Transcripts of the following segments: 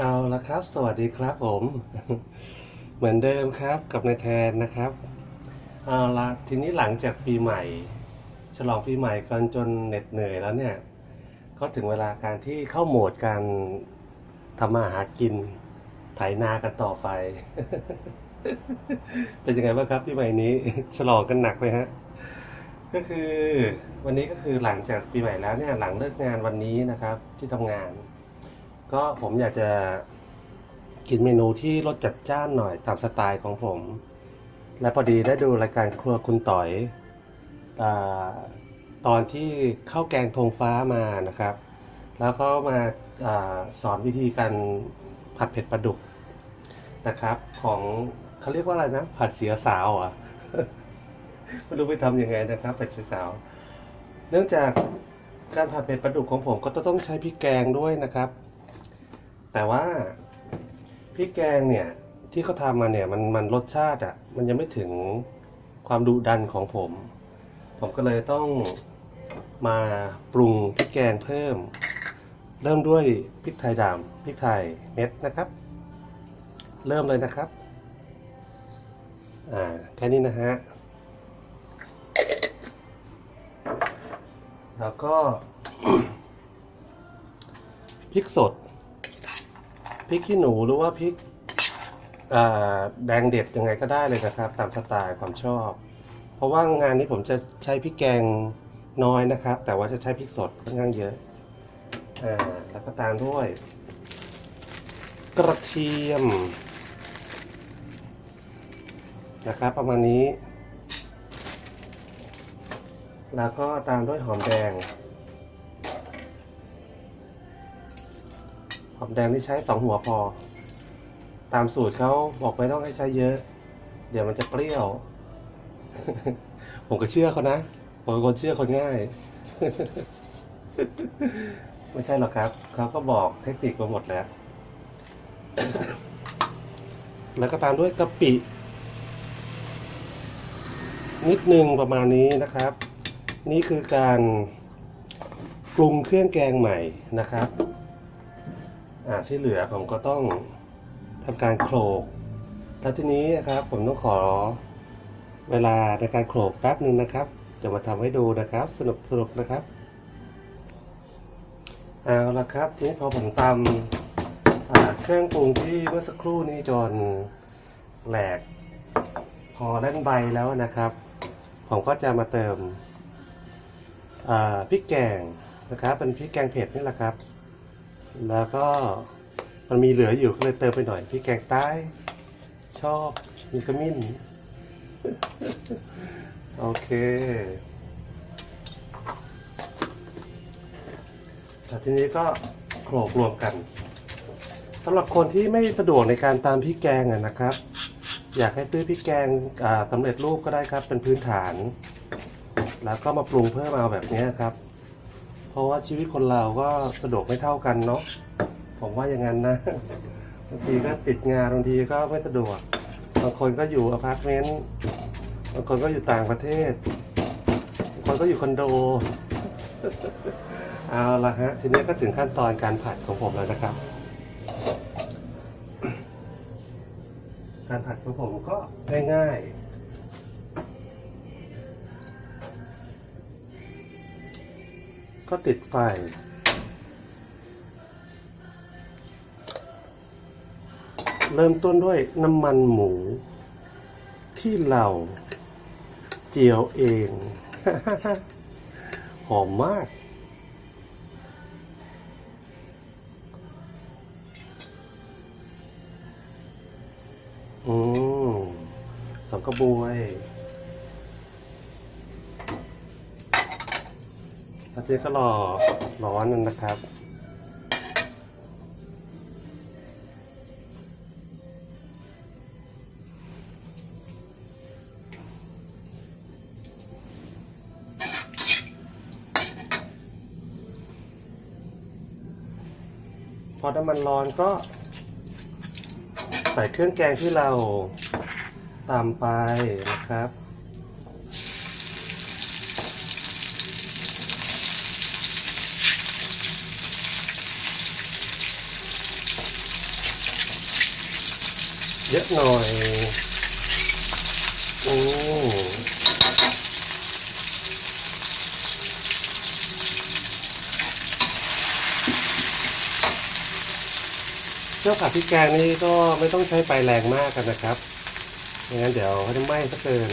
เอาละครับ สวัสดีครับผม เหมือนเดิมครับกับนายแทนนะครับ เอาละทีนี้หลังจากปีใหม่ ฉลองปีใหม่กันจนเหน็ดเหนื่อยแล้วเนี่ย ก็ถึงเวลาการที่เข้าโหมดการทำมาหากินไถนากันต่อไป เป็นยังไงบ้างครับปีใหม่นี้ ฉลองกันหนักไหมฮะ ก็คือวันนี้ก็คือหลังจากปีใหม่แล้วเนี่ยหลังเลิกงานวันนี้นะครับที่ทำงาน ก็ผมอยากจะกินเมนูที่รสจัดจ้านหน่อยตามสไตล์ของผม และพอดีได้ดูรายการครัวคุณต่อยอตอนที่เข้าแกงธงฟ้ามานะครับ แล้วก็มาอาสอนวิธีการผัดเผ็ดปลาดุกนะครับ ของเขาเรียกว่าอะไรนะ ผัดเสียสาวอะไม่รู้ไปทำยังไงนะครับผัดเสียสาว เนื่องจากการผัดเผ็ดปลาดุกของผมก็ต้องใช้พริกแกงด้วยนะครับ แต่ว่าพริกแกงเนี่ยที่เขาทำมาเนี่ยมันมันรสชาติอะมันยังไม่ถึงความดุดันของผม ผมก็เลยต้องมาปรุงพริกแกงเพิ่ม เริ่มด้วยพริกไทยดำพริกไทยเม็ดนะครับ เริ่มเลยนะครับอ่าแค่นี้นะฮะแล้วก็พริกสด พริกขี้หนูหรือว่าพริกแดงเด็ดยังไงก็ได้เลยนะครับ ตามสไตล์ความชอบ เพราะว่างานนี้ผมจะใช้พริกแกงน้อยนะครับ แต่ว่าจะใช้พริกสดค่อนข้างเยอะอ่าแล้วก็ตามด้วย กระเทียม นะครับ ประมาณนี้ แล้วก็ตามด้วยหอมแดง อมแดงที่ใช้สองหัวพอ ตามสูตรเขาบอกไม่ต้องให้ใช้เยอะ เดี๋ยวมันจะเปรี้ยว ผมก็เชื่อเขานะ ผมเป็นคนเชื่อคนง่าย ไม่ใช่หรอกครับ เขาก็บอกเทคนิคมาหมดแล้ว แล้วก็ตามด้วยกะปิ นิดนึงประมาณนี้นะครับ นี่คือการปรุงเครื่องแกงใหม่นะครับ อ่าที่เหลือผมก็ต้องทำการโขลกแล้วทีนี้นะครับผมต้องขอเวลาในการโขลกแป๊บหนึ่งนะครับเดี๋ยวมาทำให้ดูนะครับ สนุกสนุกนะครับเอาละครับทีนี้พอผมตำเครื่องปรุงที่เมื่อสักครู่นี้จนแหลกพอด้านใบแล้วนะครับ ผมก็จะมาเติมอ่าพริกแกงนะครับ เป็นพริกแกงเผ็ดนี่แหละครับ แล้วก็มันมีเหลืออยู่ก็เลยเติมไปหน่อยพริกแกงใต้ ชอบมีขมิ้น โอเคแต่ทีนี้ก็โขลกรวมกันสำหรับคนที่ไม่สะดวกในการตามพริกแกงนะครับ อยากให้ซื้อพริกแกงสำเร็จรูปก็ได้ครับเป็นพื้นฐาน แล้วก็มาปรุงเพิ่มเอาแบบนี้ครับ เพราะว่าชีวิตคนเราก็สะดวกไม่เท่ากันเนาะผมว่าอย่างนั้นนะบางทีก็ติดงานบางทีก็ไม่สะดวกบางคนก็อยู่อพาร์ตเมนต์บางคนก็อยู่ต่างประเทศบางคนก็อยู่คอนโดเอาละฮะทีนี้ก็ถึงขั้นตอนการผัดของผมแล้วนะครับ การผัดของผมก็ง่ายๆ ก็ติดไฟ เริ่มต้นด้วยน้ำมันหมู ที่เราเจียวเอง หอมมาก อืมสองกระบวย แล้วทีนี้ก็รอร้อนนั่นนะครับพอน้ำมันร้อนก็ ใส่เครื่องแกงที่เราตามไปนะครับ เยอะหน่อยอืมเครื่องผัดพริกแกงนี่ก็ไม่ต้องใช้ไฟแรงมากกันนะครับไม่งั้นเดี๋ยวเขาจะไหม้ซะเกิน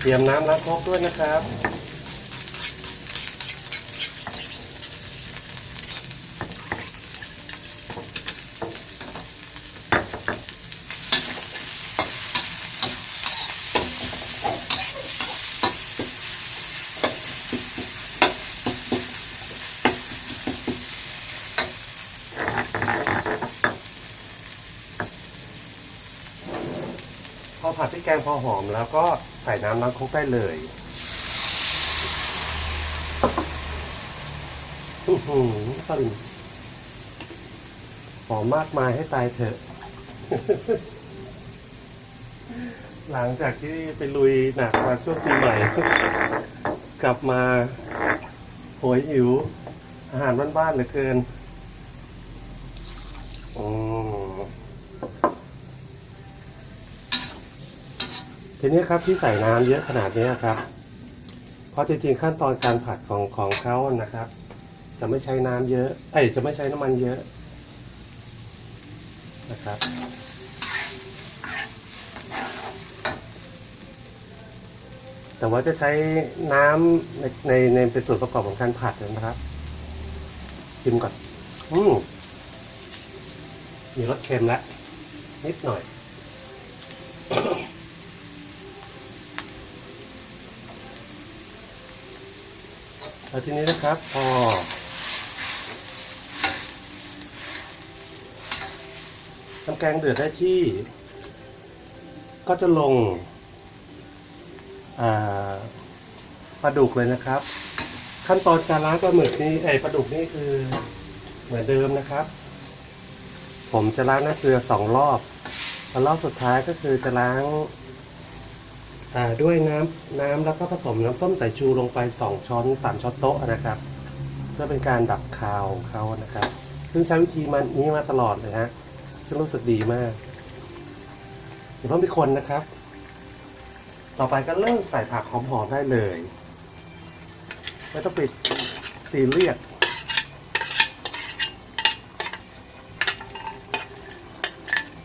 เตรียมน้ำล้างครกด้วยนะครับ ผัดพริกแกงพอหอม แล้วก็ใส่น้ำล้างครกได้เลยอือหือกลิ่นหอมมากมายให้ตายเถอะ หลังจากที่ไปลุยหนักมาช่วงปีใหม่ กลับมาโหยหิว อาหารบ้านๆเหลือเกินอืม ที นี้ครับที่ใส่น้ำเยอะขนาดนี้ครับ เพราะจริงๆขั้นตอนการผัดของของเขานะครับ จะไม่ใช้น้ำเยอะ เอ้ยจะไม่ใช้น้ำมันเยอะนะครับแต่ว่าจะใช้น้ำในในในเป็นส่วนประกอบของการผัดนะครับชิมก่อน อืมมีรสเค็มแล้วนิดหน่อย แล้วทีนี้นะครับพอน้ำแกงเดือดได้ที่ ก็จะลงปลาดุกเลยนะครับ ขั้นตอนการล้างปลาหมึกนี่ไอปลาดุกนี่คือเหมือนเดิมนะครับ ผมจะล้างน้ำเกลือสองรอบแล้วรอบสุดท้ายก็คือจะล้าง ด้วยน้ำน้ำแล้วก็ผสมน้ำส้มสายชูลงไป 2 ช้อน 3 ช้อนโต๊ะนะครับ เพื่อเป็นการดับคาวของเขานะครับ ซึ่งใช้วิธีมันนี้มาตลอดเลยฮะซึ่งรู้สึกดีมากเดี๋ยวเพิ่มไปคนนะครับ ต่อไปก็เริ่มใส่ผักหอมๆได้เลยไม่ต้องปิดซีเรียส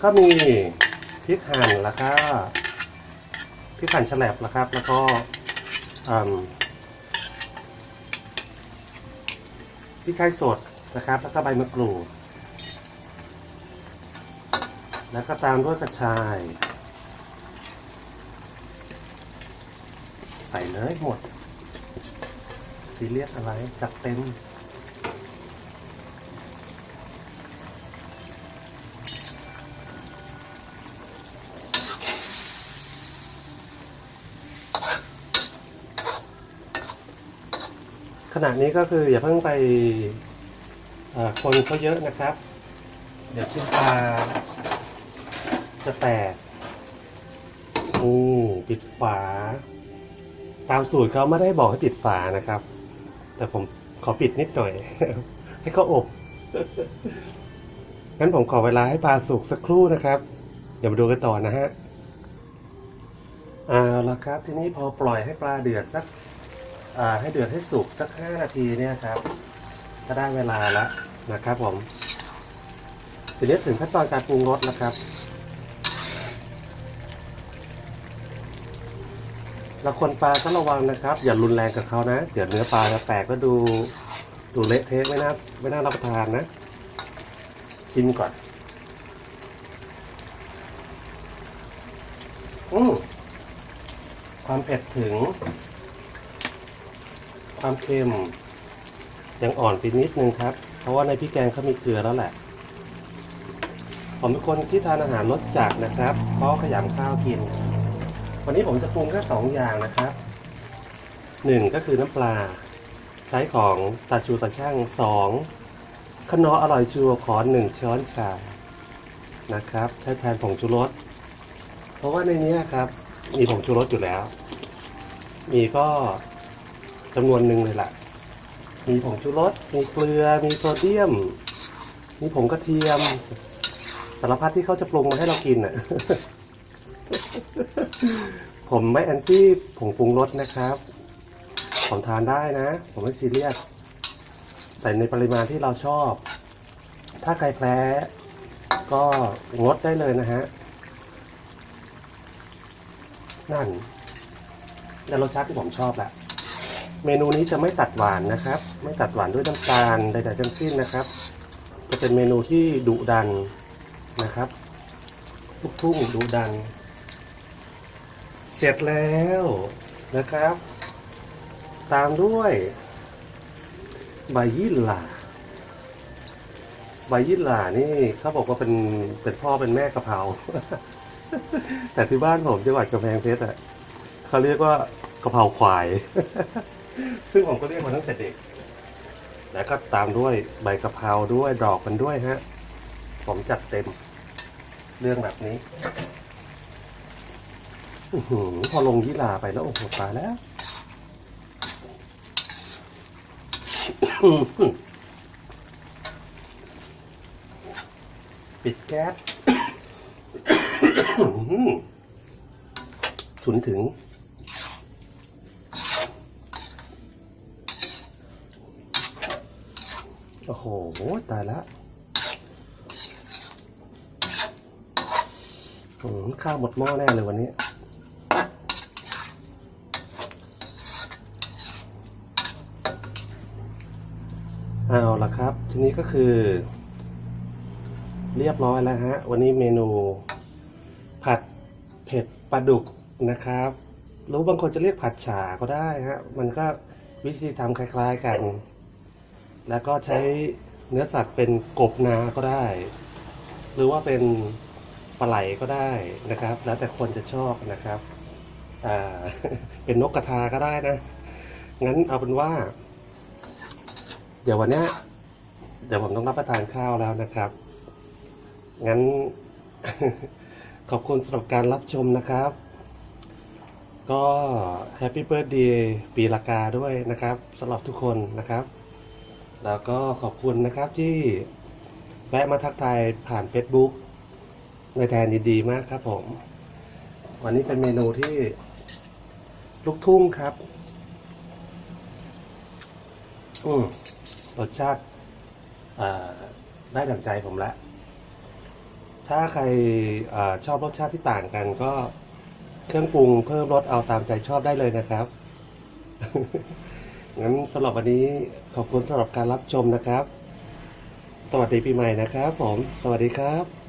ก็มีพริกหั่นแล้วก็ ริกขันฉลับนะครับ แล้วก็พริกไทยสดนะครับ แล้วก็ใบมะกรูด แล้วก็ตามด้วยกระชาย ใส่เลยหมดซีเรียสอะไรจัดเต็ม ขณะนี้ก็คืออย่าเพิ่งไปคนเขาเยอะนะครับ เดี๋ยวขึ้นปลาจะแตกนี่ปิดฝา ตามสูตรเขาไม่ได้บอกให้ปิดฝานะครับ แต่ผมขอปิดนิดหน่อย ให้เขาอบงั้นผมขอเวลาให้ปลาสุกสักครู่นะครับ เดี๋ยวมาดูกันต่อนะฮะเอาละครับ ทีนี้พอปล่อยให้ปลาเดือดสัก ให้เดือดให้สุกสักห้านาทีเนี่ยครับ ก็ได้เวลาแล้วนะครับผมทีนี้ถึงขั้นตอนการปรุงรสแล้วครับแล้วคนปลาก็ระวังนะครับ อย่ารุนแรงกับเขานะ เดี๋ยวเนื้อปลาจะแตกก็ดูดูเละเทะไม่น่าไม่น่ารับประทานนะ ชิมก่อน อืมความเผ็ดถึง ความเค็มยังอ่อนไปนิดนึงครับ เพราะว่าในพริกแกงเขามีเกลือแล้วแหละ ผมเป็นคนที่ทานอาหารรสจัดนะครับ เพราะขยำข้าวกิน วันนี้ผมจะปรุงแค่สองอย่างนะครับหนึ่งก็คือน้ำปลา ใช้ของตาชูตาช่างสองขนออร่อยชัวขอหนึ่งช้อนชานะครับ ใช้แทนผงชูรส เพราะว่าในนี้ครับ มีผงชูรสอยู่แล้ว มีก็ จำนวนหนึ่งเลยล่ะ มีผงชูรส มีเกลือ มีโซเดียม มีผงกระเทียม สารพัดที่เขาจะปรุงมาให้เรากินอะ ผมไม่แอนตี้ผงปรุงรสนะครับ ผมทานได้นะ ผมไม่ซีเรียส ใส่ในปริมาณที่เราชอบ ถ้าใครแพ้ก็งดได้เลยนะฮะ นั่น และรสชาติที่ผมชอบแหละ เมนูนี้จะไม่ตัดหวานนะครับ ไม่ตัดหวานด้วยน้ำตาลใดๆทั้งสิ้นนะครับ จะเป็นเมนูที่ดุดันนะครับลูกทุ่งดุดัน เสร็จแล้วนะครับ ตามด้วยใบยี่หร่าใบยี่หร่านี่เขาบอกว่าเป็นเป็นพ่อเป็นแม่กะเพราแต่ที่บ้านผมจังหวัดกำแพงเพชรอะเขาเรียกว่ากะเพราควาย ซึ่งผมก็เรียกมาตั้งแต่เด็ก แล้วก็ตามด้วยใบกะเพราด้วยดอกมันด้วยฮะ ผมจัดเต็ม เรื่องแบบนี้อพอลงยี่หร่าไปแล้วโอ้โหตายแล้วปิดแก๊สฉุนถึง โอ้โห ตายแล้วอืมข้าวหมดหม้อแน่เลยวันนี้ เอาละครับ ทีนี้ก็คือ เรียบร้อยแล้วฮะ วันนี้เมนู ผัดเผ็ดปลาดุกนะครับ รู้บางคนจะเรียกผัดฉ่าก็ได้ฮะ มันก็วิธีทำคล้าย ๆ กัน แล้วก็ใช้เนื้อสัตว์เป็นกบนาก็ได้ หรือว่าเป็นปลาไหลก็ได้นะครับ แล้วแต่คนจะชอบนะครับอ่าเป็นนกกระทาก็ได้นะ งั้นเอาเป็นว่า เดี๋ยววันนี้เดี๋ยวผมต้องรับประทานข้าวแล้วนะครับ งั้น ขอบคุณสำหรับการรับชมนะครับ ก็แฮปปี้เบิร์ดเดย์ปีละกาด้วยนะครับสำหรับทุกคนนะครับ แล้วก็ขอบคุณนะครับที่แวะมาทักทายผ่าน Facebook ในแทนดีๆมากครับผม วันนี้เป็นเมนูที่ลูกทุ่งครับ อืมรสชาติได้ดั่งใจผมละ ถ้าใครอชอบรสชาติที่ต่างกันก็เครื่องปรุงเพิ่มรสเอาตามใจชอบได้เลยนะครับ งั้นสำหรับวันนี้ขอบคุณสำหรับการรับชมนะครับ สวัสดีปีใหม่นะครับผม สวัสดีครับ